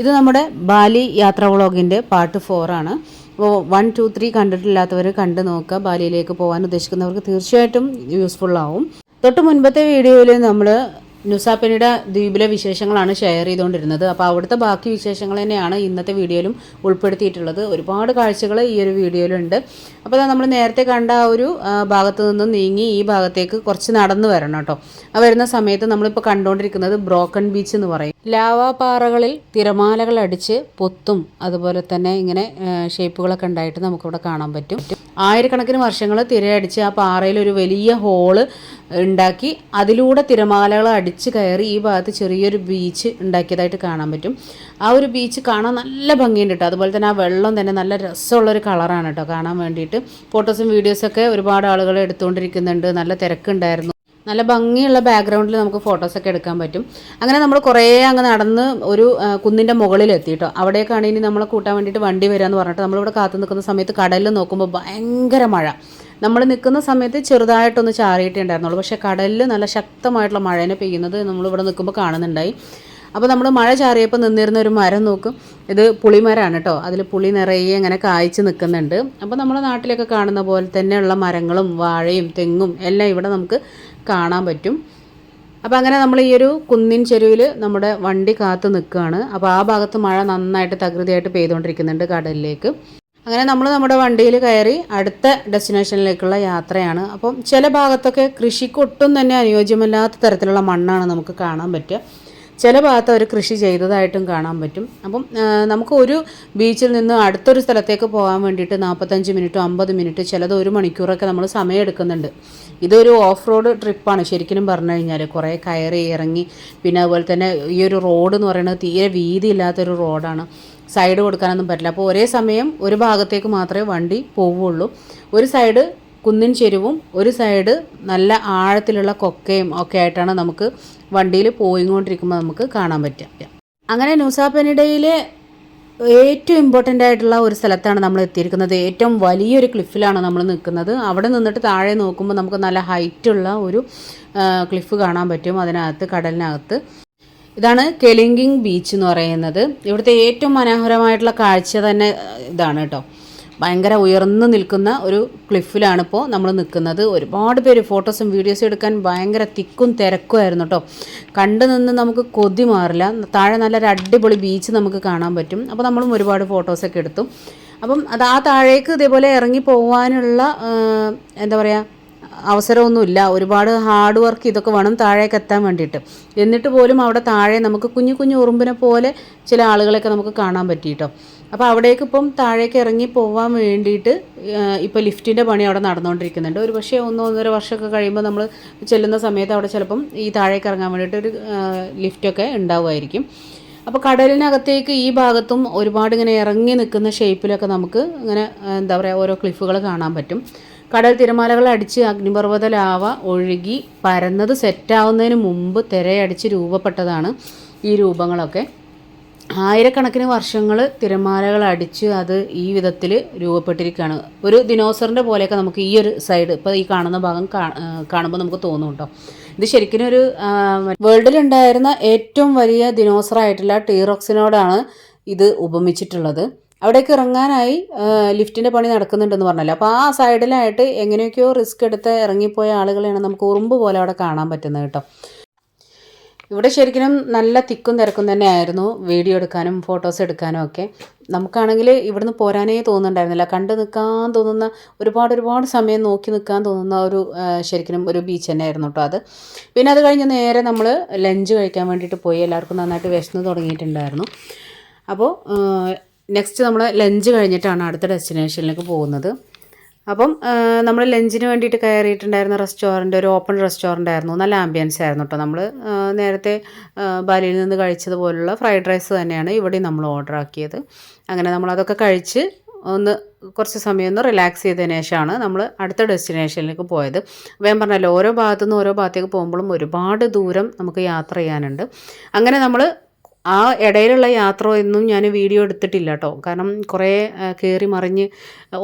ഇത് നമ്മുടെ ബാലി യാത്ര വ്ളോഗിന്റെ പാർട്ട് ഫോറാണ്. അപ്പോൾ വൺ ടു ത്രീ കണ്ടിട്ടില്ലാത്തവർ കണ്ടു നോക്കുക. ബാലിയിലേക്ക് പോകാൻ ഉദ്ദേശിക്കുന്നവർക്ക് തീർച്ചയായിട്ടും യൂസ്ഫുൾ ആവും. തൊട്ട് മുൻപത്തെ വീഡിയോയിൽ നമ്മൾ നുസാപ്പനിയുടെ ദ്വീപിലെ വിശേഷങ്ങളാണ് ഷെയർ ചെയ്തുകൊണ്ടിരുന്നത്. അപ്പോൾ അവിടുത്തെ ബാക്കി വിശേഷങ്ങൾ തന്നെയാണ് ഇന്നത്തെ വീഡിയോയിലും ഉൾപ്പെടുത്തിയിട്ടുള്ളത്. ഒരുപാട് കാഴ്ചകൾ ഈ ഒരു വീഡിയോയിലുണ്ട്. അപ്പോൾ നമ്മൾ നേരത്തെ കണ്ട ആ ഒരു ഭാഗത്ത് നിന്ന് നീങ്ങി ഈ ഭാഗത്തേക്ക് കുറച്ച് നടന്നു വരണം കേട്ടോ. ആ വരുന്ന സമയത്ത് നമ്മളിപ്പോൾ കണ്ടുകൊണ്ടിരിക്കുന്നത് ബ്രോക്കൺ ബീച്ച് എന്ന് പറയും. ലാവാപാറകളിൽ തിരമാലകൾ അടിച്ച് പൊത്തും അതുപോലെ തന്നെ ഇങ്ങനെ ഷേപ്പുകളൊക്കെ ഉണ്ടായിട്ട് നമുക്കിവിടെ കാണാൻ പറ്റും. ആയിരക്കണക്കിന് വർഷങ്ങൾ തിരയടിച്ച് ആ പാറയിൽ ഒരു വലിയ ഹോൾ ഉണ്ടാക്കി. അതിലൂടെ തിരമാലകൾ അടിച്ച് കയറി ഈ ഭാഗത്ത് ചെറിയൊരു ബീച്ച് ഉണ്ടാക്കിയതായിട്ട് കാണാൻ പറ്റും. ആ ഒരു ബീച്ച് കാണാൻ നല്ല ഭംഗിയുണ്ട് കേട്ടോ അതുപോലെ തന്നെ ആ വെള്ളം തന്നെ നല്ല രസമുള്ളൊരു കളറാണ് കേട്ടോ കാണാൻ വേണ്ടിയിട്ട്. ഫോട്ടോസും വീഡിയോസൊക്കെ ഒരുപാട് ആളുകൾ എടുത്തുകൊണ്ടിരിക്കുന്നുണ്ട്. നല്ല തിരക്കുണ്ടായിരുന്നു. നല്ല ഭംഗിയുള്ള ബാക്ക്ഗ്രൗണ്ടിൽ നമുക്ക് ഫോട്ടോസൊക്കെ എടുക്കാൻ പറ്റും. അങ്ങനെ നമ്മൾ കുറേ അങ്ങ് നടന്ന് ഒരു കുന്നിന്റെ മുകളിലെത്തി കേട്ടോ അവിടേക്കാണ് ഇനി നമ്മളെ കൂട്ടാൻ വേണ്ടിയിട്ട് വണ്ടി വരാമെന്ന് പറഞ്ഞിട്ട് നമ്മളിവിടെ കാത്തു നിൽക്കുന്ന സമയത്ത് കടലിൽ നോക്കുമ്പോൾ ഭയങ്കര മഴ. നമ്മൾ നിൽക്കുന്ന സമയത്ത് ചെറുതായിട്ടൊന്ന് ചാറിയിട്ടേ ഉണ്ടായിരുന്നുള്ളൂ പക്ഷേ കടലിൽ നല്ല ശക്തമായിട്ടുള്ള മഴേനെ പെയ്യുന്നത് നമ്മളിവിടെ നിൽക്കുമ്പോൾ കാണുന്നുണ്ടായി. അപ്പോൾ നമ്മൾ മഴ ചാറിയപ്പോൾ നിന്നിരുന്ന ഒരു മരം നോക്കും. ഇത് പുളിമരമാണ് കേട്ടോ അതിൽ പുളി നിറയെ ഇങ്ങനെ കായ്ച്ച് നിൽക്കുന്നുണ്ട്. അപ്പോൾ നമ്മുടെ നാട്ടിലൊക്കെ കാണുന്ന പോലെ തന്നെയുള്ള മരങ്ങളും വാഴയും തെങ്ങും എല്ലാം ഇവിടെ നമുക്ക് കാണാൻ പറ്റും. അപ്പോൾ അങ്ങനെ നമ്മൾ ഈ ഒരു കുന്നിൻ ചെരുവിൽ നമ്മുടെ വണ്ടി കാത്ത് നിൽക്കുകയാണ്. അപ്പോൾ ആ ഭാഗത്ത് മഴ നന്നായിട്ട് തകൃതിയായിട്ട് പെയ്തുകൊണ്ടിരിക്കുന്നുണ്ട് കടലിലേക്ക്. അങ്ങനെ നമ്മൾ നമ്മുടെ വണ്ടിയിൽ കയറി അടുത്ത ഡെസ്റ്റിനേഷനിലേക്കുള്ള യാത്രയാണ്. അപ്പം ചില ഭാഗത്തൊക്കെ കൃഷിക്കൊട്ടും തന്നെ അനുയോജ്യമല്ലാത്ത തരത്തിലുള്ള മണ്ണാണ് നമുക്ക് കാണാൻ പറ്റുക. ചില ഭാഗത്ത് അവർ കൃഷി ചെയ്തതായിട്ടും കാണാൻ പറ്റും. അപ്പം നമുക്ക് ഒരു ബീച്ചിൽ നിന്ന് അടുത്തൊരു സ്ഥലത്തേക്ക് പോകാൻ വേണ്ടിയിട്ട് നാൽപ്പത്തഞ്ച് മിനിറ്റോ അമ്പത് മിനിറ്റ് ചിലത് ഒരു മണിക്കൂറൊക്കെ നമ്മൾ സമയം എടുക്കുന്നുണ്ട്. ഇതൊരു ഓഫ് റോഡ് ട്രിപ്പാണ് ശരിക്കും പറഞ്ഞു കഴിഞ്ഞാൽ കുറേ കയറി ഇറങ്ങി പിന്നെ അതുപോലെ തന്നെ ഈ ഒരു റോഡ് എന്ന് പറയുന്നത് തീരെ വീതി വീതിയില്ലാത്തൊരു റോഡാണ്. സൈഡ് കൊടുക്കാനൊന്നും പറ്റില്ല. അപ്പോൾ ഒരേ സമയം ഒരു ഭാഗത്തേക്ക് മാത്രമേ വണ്ടി പോവുള്ളൂ ഒരു സൈഡ് കുന്നിൻ ചെരുവും ഒരു സൈഡ് നല്ല ആഴത്തിലുള്ള കൊക്കയും ഒക്കെ ആയിട്ടാണ് നമുക്ക് വണ്ടിയിൽ പോയിക്കൊണ്ടിരിക്കുമ്പോൾ നമുക്ക് കാണാൻ പറ്റുക. അങ്ങനെ ന്യൂസാപ്പനിടയിലെ ഏറ്റവും ഇമ്പോർട്ടന്റ് ആയിട്ടുള്ള ഒരു സ്ഥലത്താണ് നമ്മൾ എത്തിയിരിക്കുന്നത്. ഏറ്റവും വലിയൊരു ക്ലിഫിലാണ് നമ്മൾ നിൽക്കുന്നത്. അവിടെ നിന്നിട്ട് താഴെ നോക്കുമ്പോൾ നമുക്ക് നല്ല ഹൈറ്റുള്ള ഒരു ക്ലിഫ് കാണാൻ പറ്റും. അതിനകത്ത് കടലിനകത്ത്. ഇതാണ് കെലിങ്കിങ് ബീച്ച് എന്ന് പറയുന്നത്. ഇവിടുത്തെ ഏറ്റവും മനോഹരമായിട്ടുള്ള കാഴ്ച തന്നെ ഇതാണ് കേട്ടോ. ഭയങ്കര ഉയർന്നു നിൽക്കുന്ന ഒരു ക്ലിഫിലാണ് ഇപ്പോൾ നമ്മൾ നിൽക്കുന്നത്. ഒരുപാട് പേര് ഫോട്ടോസും വീഡിയോസും എടുക്കാൻ ഭയങ്കര തിക്കും തിരക്കുമായിരുന്നു കേട്ടോ കണ്ടു നിന്ന് നമുക്ക് കൊതി മാറില്ല. താഴെ നല്ലൊരു അടിപൊളി ബീച്ച് നമുക്ക് കാണാൻ പറ്റും. അപ്പോൾ നമ്മളും ഒരുപാട് ഫോട്ടോസൊക്കെ എടുത്തു. അപ്പം അത് ആ താഴേക്ക് ഇതേപോലെ ഇറങ്ങി പോകാനുള്ള എന്താ പറയുക അവസരമൊന്നുമില്ല. ഒരുപാട് ഹാർഡ് വർക്ക് ഇതൊക്കെ വേണം താഴേക്ക് എത്താൻ വേണ്ടിയിട്ട്. എന്നിട്ട് പോലും അവിടെ താഴെ നമുക്ക് കുഞ്ഞു കുഞ്ഞു ഉറുമ്പിനെ പോലെ ചില ആളുകളെയൊക്കെ നമുക്ക് കാണാൻ പറ്റിയിട്ടോ. അപ്പോൾ അവിടേക്ക് ഇപ്പം താഴേക്ക് ഇറങ്ങി പോകാൻ വേണ്ടിയിട്ട് ഇപ്പോൾ ലിഫ്റ്റിന്റെ പണി അവിടെ നടന്നുകൊണ്ടിരിക്കുന്നുണ്ട് ഒരു പക്ഷേ ഒന്നോ ഒന്നര വർഷമൊക്കെ കഴിയുമ്പോൾ നമ്മൾ ചെല്ലുന്ന സമയത്ത് അവിടെ ചിലപ്പം ഈ താഴേക്ക് ഇറങ്ങാൻ വേണ്ടിയിട്ട് ഒരു ലിഫ്റ്റൊക്കെ ഉണ്ടാവുമായിരിക്കും. അപ്പോൾ കടലിനകത്തേക്ക് ഈ ഭാഗത്തും ഒരുപാട് ഇങ്ങനെ ഇറങ്ങി നിൽക്കുന്ന ഷേപ്പിലൊക്കെ നമുക്ക് ഇങ്ങനെ എന്താ പറയുക ഓരോ ക്ലിഫുകൾ കാണാൻ പറ്റും. കടൽ തിരമാലകൾ അടിച്ച് അഗ്നിപർവത ലാവ ഒഴുകി പരന്നത് സെറ്റാവുന്നതിന് മുമ്പ് തിരയടിച്ച് രൂപപ്പെട്ടതാണ് ഈ രൂപങ്ങളൊക്കെ. ആയിരക്കണക്കിന് വർഷങ്ങൾ തിരമാലകൾ അടിച്ച് അത് ഈ വിധത്തിൽ രൂപപ്പെട്ടിരിക്കുകയാണ് ഒരു ദിനോസറിന്റെ പോലെയൊക്കെ നമുക്ക് ഈ ഒരു സൈഡ് ഇപ്പോൾ ഈ കാണുന്ന ഭാഗം കാണുമ്പോൾ നമുക്ക് തോന്നും കേട്ടോ ഇത് ശരിക്കും ഒരു വേൾഡിലുണ്ടായിരുന്ന ഏറ്റവും വലിയ ദിനോസറായിട്ടുള്ള ടീറോക്സിനോടാണ് ഇത് ഉപമിച്ചിട്ടുള്ളത്. അവിടേക്ക് ഇറങ്ങാനായി ലിഫ്റ്റിന്റെ പണി നടക്കുന്നുണ്ടെന്ന് പറഞ്ഞല്ലോ. അപ്പോൾ ആ സൈഡിലായിട്ട് എങ്ങനെയൊക്കെയോ റിസ്ക് എടുത്ത് ഇറങ്ങിപ്പോയ ആളുകളെയാണ് നമുക്ക് ഉറുമ്പ് പോലെ അവിടെ കാണാൻ പറ്റുന്നത് കേട്ടോ ഇവിടെ ശരിക്കും നല്ല തിക്കും തിരക്കും തന്നെയായിരുന്നു വീഡിയോ എടുക്കാനും ഫോട്ടോസ് എടുക്കാനും ഒക്കെ. നമുക്കാണെങ്കിൽ ഇവിടുന്ന് പോരാനേ തോന്നുന്നുണ്ടായിരുന്നില്ല. കണ്ടു നിൽക്കാൻ തോന്നുന്ന ഒരുപാട് ഒരുപാട് സമയം നോക്കി നിൽക്കാൻ തോന്നുന്ന ഒരു ശരിക്കും ഒരു ബീച്ച് തന്നെയായിരുന്നു കേട്ടോ അത്. പിന്നെ അത് കഴിഞ്ഞ് നേരെ നമ്മൾ ലഞ്ച് കഴിക്കാൻ വേണ്ടിയിട്ട് പോയി. എല്ലാവർക്കും നന്നായിട്ട് വിശന്ന് തുടങ്ങിയിട്ടുണ്ടായിരുന്നു. അപ്പോൾ നെക്സ്റ്റ് നമ്മൾ ലഞ്ച് കഴിഞ്ഞിട്ടാണ് അടുത്ത ഡെസ്റ്റിനേഷനിലേക്ക് പോകുന്നത്. അപ്പം നമ്മൾ ലഞ്ചിന് വേണ്ടിയിട്ട് കയറിയിട്ടുണ്ടായിരുന്ന റെസ്റ്റോറന്റ് ഒരു ഓപ്പൺ റെസ്റ്റോറന്റ് ആയിരുന്നു. നല്ല ആംബിയൻസ് ആയിരുന്നു കേട്ടോ നമ്മൾ നേരത്തെ ബാലിയിൽ നിന്ന് കഴിച്ചതുപോലുള്ള ഫ്രൈഡ് റൈസ് തന്നെയാണ് ഇവിടെ നമ്മൾ ഓർഡർ ആക്കിയത്. അങ്ങനെ നമ്മൾ അതൊക്കെ കഴിച്ച് ഒന്ന് കുറച്ച് സമയം ഒന്ന് റിലാക്സ് ചെയ്തതിന് ശേഷമാണ് നമ്മൾ അടുത്ത ഡെസ്റ്റിനേഷനിലേക്ക് പോയത്. വേം പറഞ്ഞല്ലോ ഓരോ ഭാഗത്തു നിന്ന് ഓരോ ഭാഗത്തേക്ക് പോകുമ്പോഴും ഒരുപാട് ദൂരം നമുക്ക് യാത്ര ചെയ്യാനുണ്ട്. അങ്ങനെ നമ്മൾ ആ ഇടയിലുള്ള യാത്ര ഒന്നും ഞാൻ വീഡിയോ എടുത്തിട്ടില്ല കേട്ടോ കാരണം കുറേ കയറി മറിഞ്ഞ്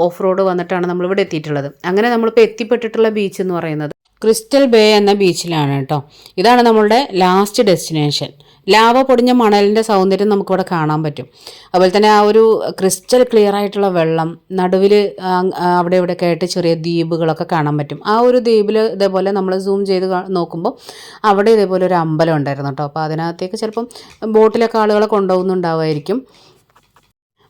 ഓഫ് റോഡ് വന്നിട്ടാണ് നമ്മളിവിടെ എത്തിയിട്ടുള്ളത്. അങ്ങനെ നമ്മളിപ്പോൾ എത്തിപ്പെട്ടിട്ടുള്ള ബീച്ച് എന്ന് പറയുന്നത് ക്രിസ്റ്റൽ ബേ എന്ന ബീച്ചിലാണ് കേട്ടോ. ഇതാണ് നമ്മളുടെ ലാസ്റ്റ് ഡെസ്റ്റിനേഷൻ ലാവ പൊടിഞ്ഞ മണലിന്റെ സൗന്ദര്യം നമുക്കിവിടെ കാണാൻ പറ്റും. അതുപോലെ തന്നെ ആ ഒരു ക്രിസ്റ്റൽ ക്ലിയർ ആയിട്ടുള്ള വെള്ളം നടുവിൽ അവിടെ ഇവിടെ ആയിട്ട് ചെറിയ ദ്വീപുകളൊക്കെ കാണാൻ പറ്റും. ആ ഒരു ദ്വീപിൽ ഇതേപോലെ നമ്മൾ സൂം ചെയ്ത് നോക്കുമ്പോൾ അവിടെ ഇതേപോലെ ഒരു അമ്പലം ഉണ്ടായിരുന്നു കേട്ടോ. അപ്പോൾ അതിനകത്തേക്ക് ചിലപ്പം ബോട്ടിലൊക്കെ ആളുകളെ കൊണ്ടുപോകുന്നുണ്ടാവുമായിരിക്കും.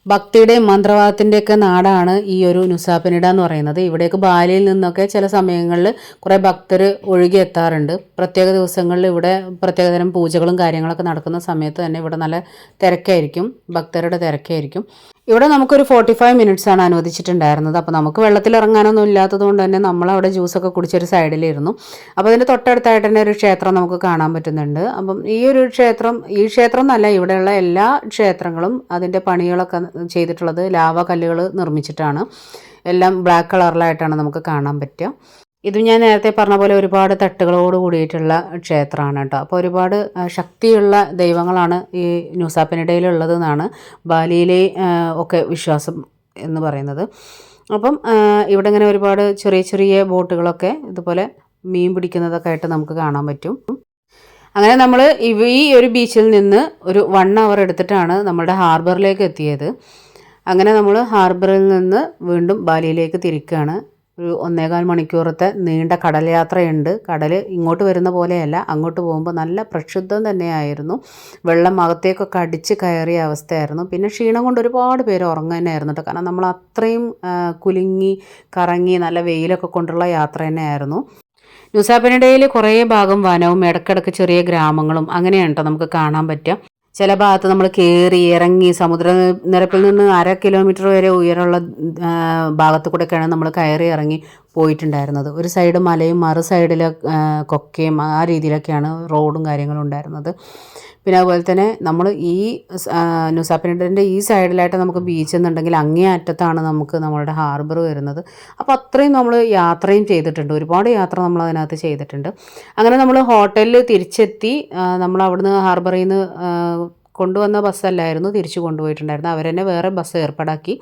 ഭക്തിയുടെയും മന്ത്രവാദത്തിന്റെയൊക്കെ നാടാണ് ഈ ഒരു നുസാപ്പനിട എന്ന് പറയുന്നത്. ഇവിടേക്ക് ബാലിയിൽ നിന്നൊക്കെ ചില സമയങ്ങളിൽ കുറേ ഭക്തർ ഒഴുകി എത്താറുണ്ട്. പ്രത്യേക ദിവസങ്ങളിൽ ഇവിടെ പ്രത്യേകതരം പൂജകളും കാര്യങ്ങളൊക്കെ നടക്കുന്ന സമയത്ത് തന്നെ ഇവിടെ നല്ല തിരക്കായിരിക്കും. ഭക്തരുടെ തിരക്കായിരിക്കും. ഇവിടെ നമുക്കൊരു ഫോർട്ടി ഫൈവ് മിനിറ്റ്സ് ആണ് അനുവദിച്ചിട്ടുണ്ടായിരുന്നത്. അപ്പോൾ നമുക്ക് വെള്ളത്തിൽ ഇറങ്ങാനൊന്നും ഇല്ലാത്തത് കൊണ്ട് തന്നെ നമ്മളവിടെ ജ്യൂസൊക്കെ കുടിച്ചൊരു സൈഡിലിരുന്നു അപ്പോൾ അതിന്റെ തൊട്ടടുത്തായിട്ട് തന്നെ ഒരു ക്ഷേത്രം നമുക്ക് കാണാൻ പറ്റുന്നുണ്ട്. അപ്പം ഈ ഒരു ക്ഷേത്രം ഈ ക്ഷേത്രം എന്നല്ല ഇവിടെയുള്ള എല്ലാ ക്ഷേത്രങ്ങളും അതിന്റെ പണികളൊക്കെ ചെയ്തിട്ടുള്ളത് ലാവ കല്ലുകൾ നിർമ്മിച്ചിട്ടാണ്. എല്ലാം ബ്ലാക്ക് കളറിലായിട്ടാണ് നമുക്ക് കാണാൻ പറ്റുക. ഇത് ഞാൻ നേരത്തെ പറഞ്ഞ പോലെ ഒരുപാട് തട്ടുകളോട് കൂടിയിട്ടുള്ള ക്ഷേത്രമാണ് കേട്ടോ. അപ്പോൾ ഒരുപാട് ശക്തിയുള്ള ദൈവങ്ങളാണ് ഈ ന്യൂസാപ്പിനിടയിലുള്ളതെന്നാണ് ബാലിയിലെ ഒക്കെ വിശ്വാസം എന്ന് പറയുന്നത്. അപ്പം ഇവിടെ ഇങ്ങനെ ഒരുപാട് ചെറിയ ചെറിയ ബോട്ടുകളൊക്കെ ഇതുപോലെ മീൻ പിടിക്കുന്നതൊക്കെ ആയിട്ട് നമുക്ക് കാണാൻ പറ്റും. അങ്ങനെ നമ്മൾ ഈ ഒരു ബീച്ചിൽ നിന്ന് ഒരു വൺ അവർ എടുത്തിട്ടാണ് നമ്മുടെ ഹാർബറിലേക്ക് എത്തിയത്. അങ്ങനെ നമ്മൾ ഹാർബറിൽ നിന്ന് വീണ്ടും ബാലിയിലേക്ക് തിരിക്കുകയാണ്. ഒരു ഒന്നേകാൽ മണിക്കൂറത്തെ നീണ്ട കടൽ യാത്രയുണ്ട്. കടൽ ഇങ്ങോട്ട് വരുന്ന പോലെയല്ല അങ്ങോട്ട് പോകുമ്പോൾ നല്ല പ്രക്ഷുബ്ധം തന്നെയായിരുന്നു. വെള്ളം അകത്തേക്കൊക്കെ അടിച്ച് കയറിയ അവസ്ഥയായിരുന്നു. പിന്നെ ക്ഷീണം കൊണ്ട് ഒരുപാട് പേര് ഉറങ്ങുക തന്നെയായിരുന്നു കേട്ടോ. കാരണം നമ്മൾ അത്രയും കുലുങ്ങി കറങ്ങി നല്ല വെയിലൊക്കെ കൊണ്ടുള്ള യാത്ര തന്നെയായിരുന്നു. ന്യൂസാപ്പിനിടയിൽ കുറേ ഭാഗം വനവും ഇടക്കിടക്ക് ചെറിയ ഗ്രാമങ്ങളും അങ്ങനെയാണ് കേട്ടോ നമുക്ക് കാണാൻ പറ്റുക. ചില ഭാഗത്ത് നമ്മൾ കയറി ഇറങ്ങി സമുദ്ര നിരപ്പിൽ നിന്ന് അര കിലോമീറ്റർ വരെ ഉയരമുള്ള ഭാഗത്തു ഭാഗത്ത് കൂടെയൊക്കെയാണ് നമ്മൾ കയറി ഇറങ്ങി. പോയിട്ടുണ്ടായിരുന്നത്. ഒരു സൈഡ് മലയും മറു സൈഡിൽ കൊക്കയും ആ രീതിയിലൊക്കെയാണ് റോഡും കാര്യങ്ങളും ഉണ്ടായിരുന്നത്. പിന്നെ അതുപോലെ തന്നെ നമ്മൾ ഈ ന്യൂസാപ്പിനിന്റെ ഈ സൈഡിലായിട്ട് നമുക്ക് ബീച്ച് എന്നുണ്ടെങ്കിൽ അങ്ങേ അറ്റത്താണ് നമുക്ക് നമ്മളുടെ ഹാർബർ വരുന്നത്. അപ്പോൾ അത്രയും നമ്മൾ യാത്രയും ചെയ്തിട്ടുണ്ട്. ഒരുപാട് യാത്ര നമ്മൾ അതിനകത്ത് ചെയ്തിട്ടുണ്ട്. അങ്ങനെ നമ്മൾ ഹോട്ടലിൽ തിരിച്ചെത്തി നമ്മൾ അവിടുന്ന് ഹാർബറിൽ നിന്ന് കൊണ്ടുവന്ന ബസ്സല്ലായിരുന്നു. തിരിച്ചു കൊണ്ടുപോയിട്ടുണ്ടായിരുന്നു. അവർ വേറെ ബസ് ഏർപ്പാടാക്കി.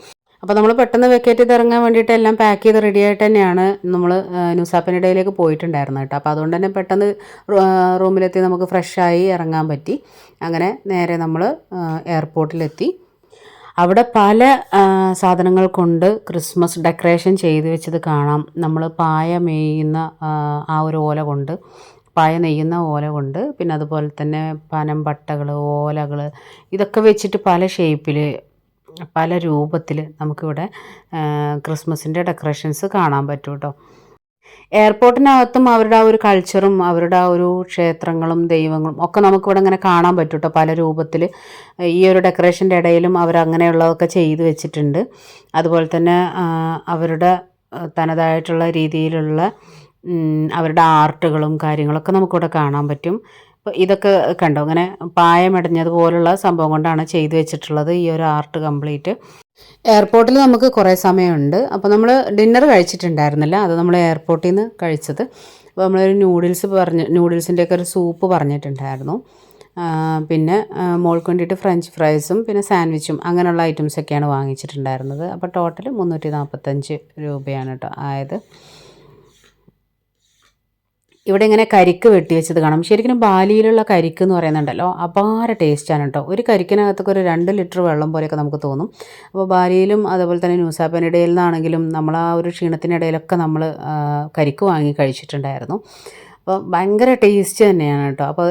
അപ്പോൾ നമ്മൾ പെട്ടെന്ന് വെക്കേറ്റ് ഇറങ്ങാൻ വേണ്ടിയിട്ട് എല്ലാം പാക്ക് ചെയ്ത് റെഡി ആയിട്ട് തന്നെയാണ് നമ്മൾ ന്യൂസാപ്പിനിടയിലേക്ക് പോയിട്ടുണ്ടായിരുന്നത് കേട്ടോ. അപ്പോൾ അതുകൊണ്ട് തന്നെ പെട്ടെന്ന് റൂമിലെത്തി നമുക്ക് ഫ്രഷായി ഇറങ്ങാൻ പറ്റി. അങ്ങനെ നേരെ നമ്മൾ എയർപോർട്ടിലെത്തി അവിടെ പല സാധനങ്ങൾ കൊണ്ട് ക്രിസ്മസ് ഡെക്കറേഷൻ ചെയ്ത് വെച്ചത് കാണാം. നമ്മൾ പായ മേയുന്ന ആ ഒരു ഓല കൊണ്ട് പായ നെയ്യുന്ന ഓല കൊണ്ട് പിന്നെ അതുപോലെ തന്നെ പനം പട്ടകൾ ഓലകൾ ഇതൊക്കെ വെച്ചിട്ട് പല ഷേപ്പിൽ പല രൂപത്തിൽ നമുക്കിവിടെ ക്രിസ്മസിന്റെ ഡെക്കറേഷൻസ് കാണാൻ പറ്റും കേട്ടോ എയർപോർട്ടിനകത്തും അവരുടെ ആ ഒരു കൾച്ചറും അവരുടെ ആ ഒരു ക്ഷേത്രങ്ങളും ദൈവങ്ങളും ഒക്കെ നമുക്കിവിടെ ഇങ്ങനെ കാണാൻ പറ്റും കേട്ടോ പല രൂപത്തിൽ ഈ ഒരു ഡെക്കറേഷന്റെ ഇടയിലും അവർ അങ്ങനെയുള്ളതൊക്കെ ചെയ്തു വെച്ചിട്ടുണ്ട്. അതുപോലെ തന്നെ അവരുടെ തനതായിട്ടുള്ള രീതിയിലുള്ള അവരുടെ ആർട്ടുകളും കാര്യങ്ങളൊക്കെ നമുക്കിവിടെ കാണാൻ പറ്റും. ഇതൊക്കെ കണ്ടോ? അങ്ങനെ പായമടഞ്ഞതുപോലുള്ള സംഭവം കൊണ്ടാണ് ചെയ്തു വെച്ചിട്ടുള്ളത് ഈ ഒരു ആർട്ട് കംപ്ലീറ്റ്. എയർപോർട്ടിൽ നമുക്ക് കുറേ സമയമുണ്ട്. അപ്പോൾ നമ്മൾ ഡിന്നർ കഴിച്ചിട്ടുണ്ടായിരുന്നില്ല. അത് നമ്മൾ എയർപോർട്ടിൽ നിന്ന് കഴിച്ചത്. അപ്പോൾ നമ്മളൊരു നൂഡിൽസ് പറഞ്ഞ് നൂഡിൽസിന്റെയൊക്കെ ഒരു സൂപ്പ് പറഞ്ഞിട്ടുണ്ടായിരുന്നു. പിന്നെ മോൾക്ക് വേണ്ടിയിട്ട് ഫ്രഞ്ച് ഫ്രൈസും പിന്നെ സാൻഡ്വിച്ചും അങ്ങനെയുള്ള ഐറ്റംസൊക്കെയാണ് വാങ്ങിച്ചിട്ടുണ്ടായിരുന്നത്. അപ്പോൾ ടോട്ടൽ മുന്നൂറ്റി നാൽപ്പത്തഞ്ച് രൂപയാണ് കേട്ടോ ആയത്. ഇവിടെ ഇങ്ങനെ കരിക്ക് വെട്ടി വെച്ചത് കാണാം. ശരിക്കും ബാലിയിലുള്ള കരിക്ക് എന്ന് പറയുന്നുണ്ടല്ലോ. അപാര ടേസ്റ്റാണ് കേട്ടോ ഒരു കരിക്കിനകത്തൊക്കെ ഒരു രണ്ട് ലിറ്റർ വെള്ളം പോലെയൊക്കെ നമുക്ക് തോന്നും. അപ്പോൾ ബാലിയിലും അതുപോലെ തന്നെ ന്യൂസാപ്പനിടയിൽ നിന്നാണെങ്കിലും നമ്മൾ ആ ഒരു ക്ഷീണത്തിനിടയിലൊക്കെ നമ്മൾ കരിക്ക് വാങ്ങി കഴിച്ചിട്ടുണ്ടായിരുന്നു. അപ്പോൾ ഭയങ്കര ടേസ്റ്റ് തന്നെയാണ് കേട്ടോ അപ്പോൾ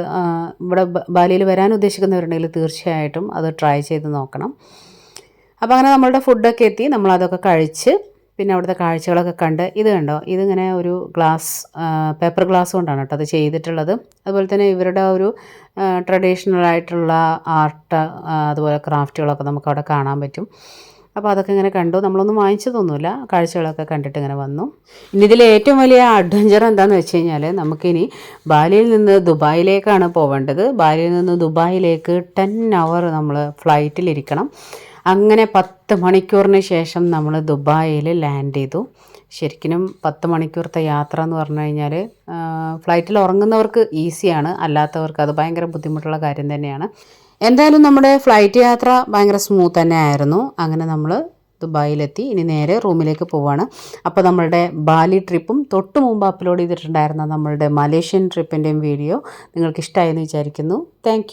ഇവിടെ ബാലിയിൽ വരാൻ ഉദ്ദേശിക്കുന്നവരുണ്ടെങ്കിൽ തീർച്ചയായിട്ടും അത് ട്രൈ ചെയ്ത് നോക്കണം. അപ്പോൾ അങ്ങനെ നമ്മളുടെ ഫുഡൊക്കെ എത്തി. നമ്മളതൊക്കെ കഴിച്ച് പിന്നെ അവിടുത്തെ കാഴ്ചകളൊക്കെ കണ്ട് ഇത് കണ്ടോ? ഇതിങ്ങനെ ഒരു ഗ്ലാസ് പേപ്പർ ഗ്ലാസ് കൊണ്ടാണ് കേട്ടോ അത് ചെയ്തിട്ടുള്ളത്. അതുപോലെ തന്നെ ഇവരുടെ ഒരു ട്രഡീഷണൽ ആയിട്ടുള്ള ആർട്ട് അതുപോലെ ക്രാഫ്റ്റുകളൊക്കെ നമുക്ക് അവിടെ കാണാൻ പറ്റും. അപ്പോൾ അതൊക്കെ ഇങ്ങനെ കണ്ടു. നമ്മളൊന്നും വാങ്ങിച്ചതൊന്നുമില്ല. കാഴ്ചകളൊക്കെ കണ്ടിട്ട് ഇങ്ങനെ വന്നു. ഇനി ഇതിൽ ഏറ്റവും വലിയ അഡ്വഞ്ചർ എന്താണെന്ന് വെച്ച് കഴിഞ്ഞാൽ നമുക്കിനി ബാലിയിൽ നിന്ന് ദുബായിലേക്കാണ് പോവേണ്ടത്. ബാലിയിൽ നിന്ന് ദുബായിലേക്ക് ടെൻ അവർ നമ്മൾ ഫ്ലൈറ്റിലിരിക്കണം അങ്ങനെ പത്ത് മണിക്കൂറിന് ശേഷം നമ്മൾ ദുബായിൽ ലാൻഡ് ചെയ്തു. ശരിക്കും പത്ത് മണിക്കൂറത്തെ യാത്ര എന്ന് പറഞ്ഞു കഴിഞ്ഞാൽ ഫ്ലൈറ്റിൽ ഉറങ്ങുന്നവർക്ക് ഈസിയാണ് അല്ലാത്തവർക്ക് അത് ഭയങ്കര ബുദ്ധിമുട്ടുള്ള കാര്യം തന്നെയാണ്. എന്തായാലും നമ്മുടെ ഫ്ലൈറ്റ് യാത്ര ഭയങ്കര സ്മൂത്ത് തന്നെ ആയിരുന്നു അങ്ങനെ നമ്മൾ ദുബായിലെത്തി. ഇനി നേരെ റൂമിലേക്ക് പോവാണ്. അപ്പോൾ നമ്മളുടെ ബാലി ട്രിപ്പും തൊട്ട് മുമ്പ് അപ്ലോഡ് ചെയ്തിട്ടുണ്ടായിരുന്ന നമ്മളുടെ മലേഷ്യൻ ട്രിപ്പിന്റെയും വീഡിയോ നിങ്ങൾക്ക് ഇഷ്ടമായെന്ന് വിചാരിക്കുന്നു. താങ്ക്